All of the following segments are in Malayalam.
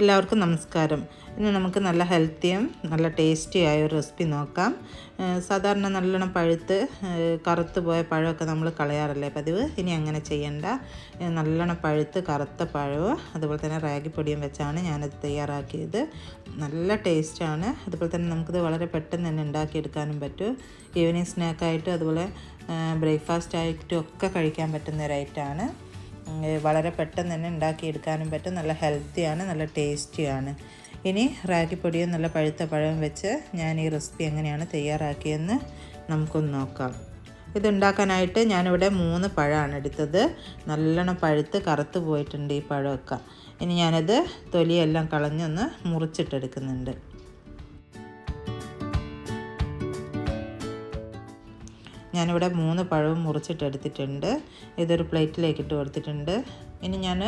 എല്ലാവർക്കും നമസ്കാരം. ഇന്ന് നമുക്ക് നല്ല ഹെൽത്തിയും നല്ല ടേസ്റ്റി ആയ ഒരു റെസിപ്പി നോക്കാം. സാധാരണ നല്ലോണം പഴുത്ത് കറുത്ത് പോയ പഴമൊക്കെ നമ്മൾ കളയാറല്ലേ പതിവ്? ഇനി അങ്ങനെ ചെയ്യണ്ട. നല്ലോണം പഴുത്ത് കറുത്ത പഴവും അതുപോലെ തന്നെ റാഗിപ്പൊടിയും വെച്ചാണ് ഞാനത് തയ്യാറാക്കിയത്. നല്ല ടേസ്റ്റാണ് അതുപോലെ തന്നെ നമുക്കിത് വളരെ പെട്ടെന്ന് തന്നെ ഉണ്ടാക്കിയെടുക്കാനും പറ്റും. ഈവനിങ് സ്നാക്കായിട്ടും അതുപോലെ ബ്രേക്ക്ഫാസ്റ്റ് ആയിട്ടും ഒക്കെ കഴിക്കാൻ പറ്റുന്ന ഒരു ഐറ്റമാണ് വളരെ പെട്ടെന്ന് തന്നെ ഉണ്ടാക്കിയെടുക്കാനും പറ്റും. നല്ല ഹെൽത്തിയാണ് നല്ല ടേസ്റ്റിയാണ്. ഇനി റാഗിപ്പൊടിയും നല്ല പഴുത്ത പഴവും വെച്ച് ഞാൻ ഈ റെസിപ്പി എങ്ങനെയാണ് തയ്യാറാക്കിയെന്ന് നമുക്കൊന്ന് നോക്കാം. ഇതുണ്ടാക്കാനായിട്ട് ഞാനിവിടെ മൂന്ന് പഴമാണ് എടുത്തത്. നല്ലോണം പഴുത്ത് കറുത്ത് പോയിട്ടുണ്ട് ഈ പഴമൊക്കെ. ഇനി ഞാനത് തൊലിയെല്ലാം കളഞ്ഞൊന്ന് മുറിച്ചിട്ടെടുക്കുന്നുണ്ട്. ഞാനിവിടെ മൂന്ന് പഴവും മുറിച്ചിട്ടെടുത്തിട്ടുണ്ട്. ഇതൊരു പ്ലേറ്റിലേക്ക് ഇട്ട് കൊടുത്തിട്ടുണ്ട്. ഇനി ഞാൻ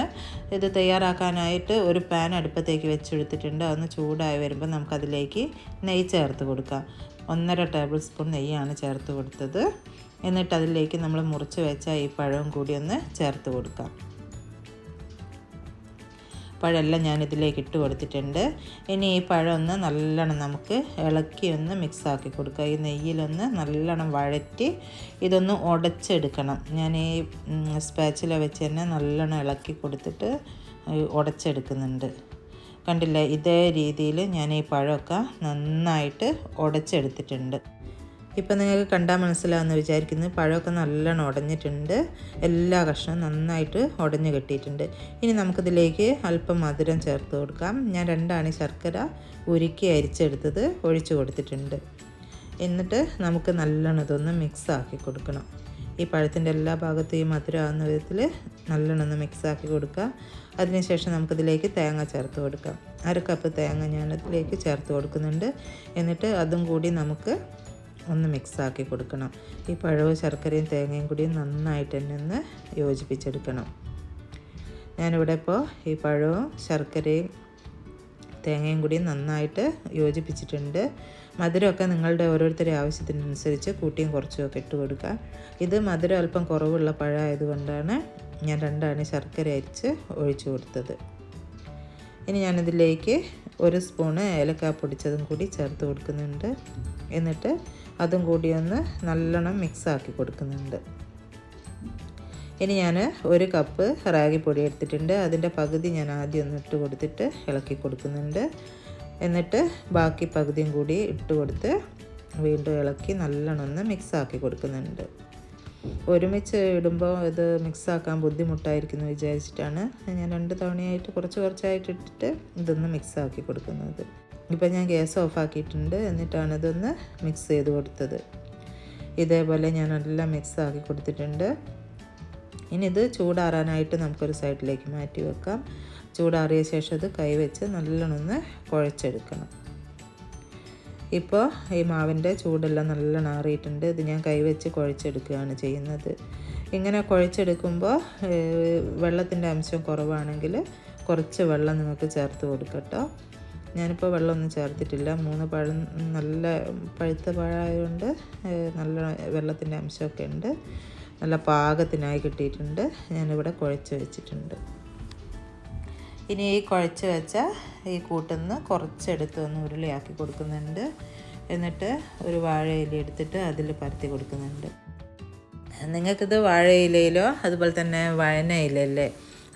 ഇത് തയ്യാറാക്കാനായിട്ട് ഒരു പാൻ അടുപ്പത്തേക്ക് വെച്ചെടുത്തിട്ടുണ്ട്. അതൊന്ന് ചൂടായി വരുമ്പോൾ നമുക്കതിലേക്ക് നെയ്യ് ചേർത്ത് കൊടുക്കാം. ഒന്നര ടേബിൾ സ്പൂൺ നെയ്യാണ് ചേർത്ത് കൊടുത്തത്. എന്നിട്ട് അതിലേക്ക് നമ്മൾ മുറിച്ച് വെച്ച ഈ പഴവും കൂടി ഒന്ന് ചേർത്ത് കൊടുക്കാം. പഴമെല്ലാം ഞാൻ ഇതിലേക്ക് ഇട്ട് കൊടുത്തിട്ടുണ്ട്. ഇനി ഈ പഴം ഒന്ന് നല്ലോണം നമുക്ക് ഇളക്കി ഒന്ന് മിക്സാക്കി കൊടുക്കുക. ഈ നെയ്യിലൊന്ന് നല്ലോണം വഴറ്റി ഇതൊന്ന് ഉടച്ചെടുക്കണം. ഞാൻ ഈ സ്പാച്ചില വെച്ച് തന്നെ നല്ലോണം ഇളക്കി കൊടുത്തിട്ട് ഉടച്ചെടുക്കുന്നുണ്ട്. കണ്ടില്ലേ? ഇതേ രീതിയിൽ ഞാൻ ഈ പഴമൊക്കെ നന്നായിട്ട് ഉടച്ചെടുത്തിട്ടുണ്ട്. ഇപ്പം നിങ്ങൾക്ക് കണ്ടാൽ മനസ്സിലാവുമെന്ന് വിചാരിക്കുന്നത് പഴമൊക്കെ നല്ലോണം ഉടഞ്ഞിട്ടുണ്ട്. എല്ലാ കഷ്ണവും നന്നായിട്ട് ഉടഞ്ഞു കെട്ടിയിട്ടുണ്ട്. ഇനി നമുക്കിതിലേക്ക് അല്പം മധുരം ചേർത്ത് കൊടുക്കാം. ഞാൻ രണ്ടാണി ശർക്കര ഉരുക്കി അരിച്ചെടുത്തത് ഒഴിച്ചു കൊടുത്തിട്ടുണ്ട്. എന്നിട്ട് നമുക്ക് നല്ലോണം ഇതൊന്ന് മിക്സ് ആക്കി കൊടുക്കണം. ഈ പഴത്തിന്റെ എല്ലാ ഭാഗത്തും ഈ മധുരം ആകുന്ന വിധത്തിൽ നല്ലോണം ഒന്ന് മിക്സ് ആക്കി കൊടുക്കുക. അതിനുശേഷം നമുക്കിതിലേക്ക് തേങ്ങ ചേർത്ത് കൊടുക്കാം. അര കപ്പ് തേങ്ങ ഞാനതിലേക്ക് ചേർത്ത് കൊടുക്കുന്നുണ്ട്. എന്നിട്ട് അതും കൂടി നമുക്ക് ഒന്ന് മിക്സാക്കി കൊടുക്കണം. ഈ പഴവും ശർക്കരയും തേങ്ങയും കൂടി നന്നായിട്ട് തന്നെ ഒന്ന് യോജിപ്പിച്ചെടുക്കണം. ഞാനിവിടെ ഇപ്പോൾ ഈ പഴവും ശർക്കരയും തേങ്ങയും കൂടി നന്നായിട്ട് യോജിപ്പിച്ചിട്ടുണ്ട്. മധുരമൊക്കെ നിങ്ങളുടെ ഓരോരുത്തരുടെ ആവശ്യത്തിനനുസരിച്ച് കൂട്ടിയും കുറച്ചും ഒക്കെ ഇട്ട് കൊടുക്കുക. ഇത് മധുരം അല്പം കുറവുള്ള പഴമായതുകൊണ്ടാണ് ഞാൻ രണ്ടാണ് ശർക്കര അരിച്ച് ഒഴിച്ചു കൊടുത്തത്. ഇനി ഞാനിതിലേക്ക് ഒരു സ്പൂണ് ഏലക്ക പൊടിച്ചതും കൂടി ചേർത്ത് കൊടുക്കുന്നുണ്ട്. എന്നിട്ട് അതും കൂടി ഒന്ന് നല്ലോണം മിക്സ് ആക്കി കൊടുക്കുന്നുണ്ട്. ഇനി ഞാൻ ഒരു കപ്പ് റാഗി പൊടി എടുത്തിട്ടുണ്ട്. അതിന്റെ പകുതി ഞാൻ ആദ്യം ഒന്ന് ഇട്ട് കൊടുത്തിട്ട് ഇളക്കി കൊടുക്കുന്നുണ്ട്. എന്നിട്ട് ബാക്കി പകുതിയും കൂടി ഇട്ട് കൊടുത്ത് വീണ്ടും ഇളക്കി നല്ലോണം ഒന്ന് മിക്സ് ആക്കി കൊടുക്കുന്നുണ്ട്. ഒരുമിച്ച് ഇടുമ്പോൾ ഇത് മിക്സാക്കാൻ ബുദ്ധിമുട്ടായിരിക്കുന്നു വിചാരിച്ചിട്ടാണ്. ഞാൻ രണ്ട് തവണയായിട്ട് കുറച്ച് കുറച്ചായിട്ട് ഇട്ടിട്ട് ഇതൊന്ന് മിക്സാക്കി കൊടുക്കുന്നത്. ഇപ്പം ഞാൻ ഗ്യാസ് ഓഫ് ആക്കിയിട്ടുണ്ട് എന്നിട്ടാണ് ഇതൊന്ന് മിക്സ് ചെയ്ത് കൊടുത്തത്. ഇതേപോലെ ഞാൻ എല്ലാം മിക്സ് ആക്കി കൊടുത്തിട്ടുണ്ട്. ഇനി ഇത് ചൂടാറാനായിട്ട് നമുക്കൊരു സൈഡിലേക്ക് മാറ്റി വെക്കാം. ചൂടാറിയ ശേഷം അത് കൈവച്ച് നല്ലോണം ഒന്ന് കുഴച്ചെടുക്കണം. ഇപ്പോൾ ഈ മാവിന്റെ ചൂടെല്ലാം നല്ല ആറിയിട്ടുണ്ട് ഇത് ഞാൻ കൈവച്ച് കുഴച്ചെടുക്കുകയാണ് ചെയ്യുന്നത്. ഇങ്ങനെ കുഴച്ചെടുക്കുമ്പോൾ വെള്ളത്തിന്റെ അംശം കുറവാണെങ്കിൽ കുറച്ച് വെള്ളം നിങ്ങൾക്ക് ചേർത്ത് കൊടുക്കട്ടോ. ഞാനിപ്പോൾ വെള്ളമൊന്നും ചേർത്തിട്ടില്ല. മൂന്ന് പഴം നല്ല പഴുത്ത പഴമായതുകൊണ്ട് നല്ല വെള്ളത്തിന്റെ അംശമൊക്കെ ഉണ്ട്. നല്ല പാകത്തിനായി കിട്ടിയിട്ടുണ്ട്. ഞാനിവിടെ കുഴച്ച് വെച്ചിട്ടുണ്ട്. ഇനി ഈ കുഴച്ച് വെച്ച ഈ കൂട്ടുന്ന കുറച്ചെടുത്ത് ഒന്ന് ഉരുളിയാക്കി കൊടുക്കുന്നുണ്ട്. എന്നിട്ട് ഒരു വാഴയില എടുത്തിട്ട് അതിൽ പരത്തി കൊടുക്കുന്നുണ്ട്. നിങ്ങൾക്കിത് വാഴയിലയിലോ അതുപോലെ തന്നെ വഴനയിലല്ലേ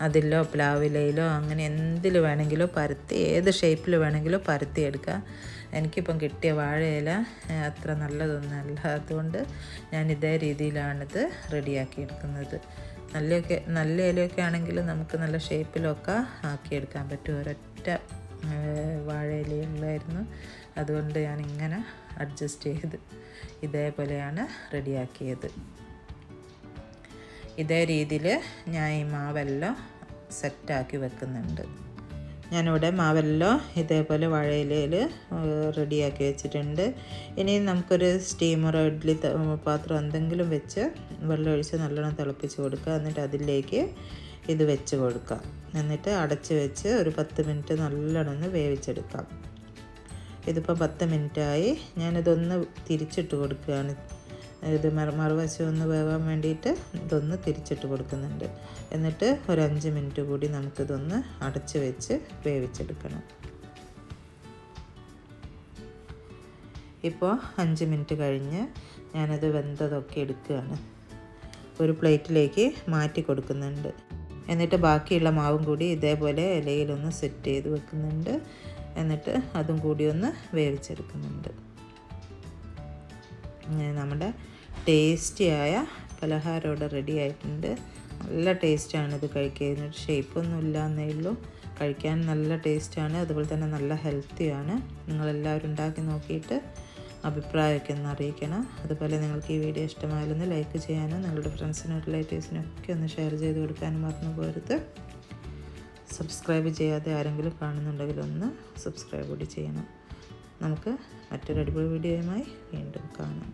അതിലോ പ്ലാവിലയിലോ അങ്ങനെ എന്തിൽ വേണമെങ്കിലും പരത്തി ഏത് ഷേപ്പിൽ വേണമെങ്കിലും പരത്തി എടുക്കാം. എനിക്കിപ്പം കിട്ടിയ വാഴയില അത്ര നല്ലതൊന്നുമല്ല അതുകൊണ്ട് ഞാൻ ഇതേ രീതിയിലാണിത് റെഡിയാക്കി എടുക്കുന്നത്. നല്ലയൊക്കെ നല്ല ഇലയൊക്കെ ആണെങ്കിൽ നമുക്ക് നല്ല ഷേപ്പിലൊക്കെ ആക്കിയെടുക്കാൻ പറ്റും. ഒരൊറ്റ വാഴയിലുള്ളായിരുന്നു അതുകൊണ്ട് ഞാൻ ഇങ്ങനെ അഡ്ജസ്റ്റ് ചെയ്ത് ഇതേപോലെയാണ് റെഡിയാക്കിയത് ഇതേ രീതിയിൽ ഞാൻ ഈ മാവെല്ലാം സെറ്റാക്കി വെക്കുന്നുണ്ട്. ഞാനിവിടെ മാവെല്ലാം ഇതേപോലെ വാഴയിലയിൽ റെഡിയാക്കി വെച്ചിട്ടുണ്ട്. ഇനി നമുക്കൊരു സ്റ്റീമറോ ഇഡ്ഡലി പാത്രം എന്തെങ്കിലും വെച്ച് വെള്ളം ഒഴിച്ച് നല്ലോണം തിളപ്പിച്ച് കൊടുക്കുക. എന്നിട്ട് അതിലേക്ക് ഇത് വെച്ച് കൊടുക്കാം എന്നിട്ട് അടച്ച് വെച്ച് ഒരു പത്ത് മിനിറ്റ് നല്ലോണം വേവിച്ചെടുക്കാം. ഇതിപ്പോൾ പത്ത് മിനിറ്റായി. ഞാനിതൊന്ന് തിരിച്ചിട്ട് കൊടുക്കുകയാണ്. ഇത് മറു മറുവശം ഒന്ന് വേവാൻ വേണ്ടിയിട്ട് ഇതൊന്ന് തിരിച്ചിട്ട് കൊടുക്കുന്നുണ്ട്. എന്നിട്ട് ഒരു അഞ്ച് മിനിറ്റ് കൂടി നമുക്കിതൊന്ന് അടച്ച് വെച്ച് വേവിച്ചെടുക്കണം. ഇപ്പോൾ അഞ്ച് മിനിറ്റ് കഴിഞ്ഞ് ഞാനത് വെന്തതൊക്കെ എടുക്കുകയാണ്. ഒരു പ്ലേറ്റിലേക്ക് മാറ്റി കൊടുക്കുന്നുണ്ട്. എന്നിട്ട് ബാക്കിയുള്ള മാവും കൂടി ഇതേപോലെ ഇലയിലൊന്ന് സെറ്റ് ചെയ്ത് വെക്കുന്നുണ്ട്. എന്നിട്ട് അതും കൂടി ഒന്ന് വേവിച്ചെടുക്കുന്നുണ്ട്. നമ്മുടെ ടേസ്റ്റിയായ പലഹാരം ഇവിടെ റെഡി ആയിട്ടുണ്ട്. നല്ല ടേസ്റ്റാണ് ഇത് കഴിക്കാൻ ഷേപ്പൊന്നും ഇല്ല എന്നേ ഉള്ളൂ. കഴിക്കാൻ നല്ല ടേസ്റ്റാണ് അതുപോലെ തന്നെ നല്ല ഹെൽത്തിയാണ് നിങ്ങളെല്ലാവരും ഉണ്ടാക്കി നോക്കിയിട്ട് അഭിപ്രായമൊക്കെ ഒന്ന് അറിയിക്കണം. അതുപോലെ നിങ്ങൾക്ക് ഈ വീഡിയോ ഇഷ്ടമായാലൊന്ന് ലൈക്ക് ചെയ്യാനും നിങ്ങളുടെ ഫ്രണ്ട്സിനും റിലേറ്റീവ്സിനും ഒക്കെ ഒന്ന് ഷെയർ ചെയ്ത് കൊടുക്കാനും മറന്നു പോരുത് സബ്സ്ക്രൈബ് ചെയ്യാതെ ആരെങ്കിലും കാണുന്നുണ്ടെങ്കിൽ ഒന്ന് സബ്സ്ക്രൈബ് കൂടി ചെയ്യണം. നമുക്ക് മറ്റൊരു അടിപൊളി വീഡിയോയുമായി വീണ്ടും കാണാം.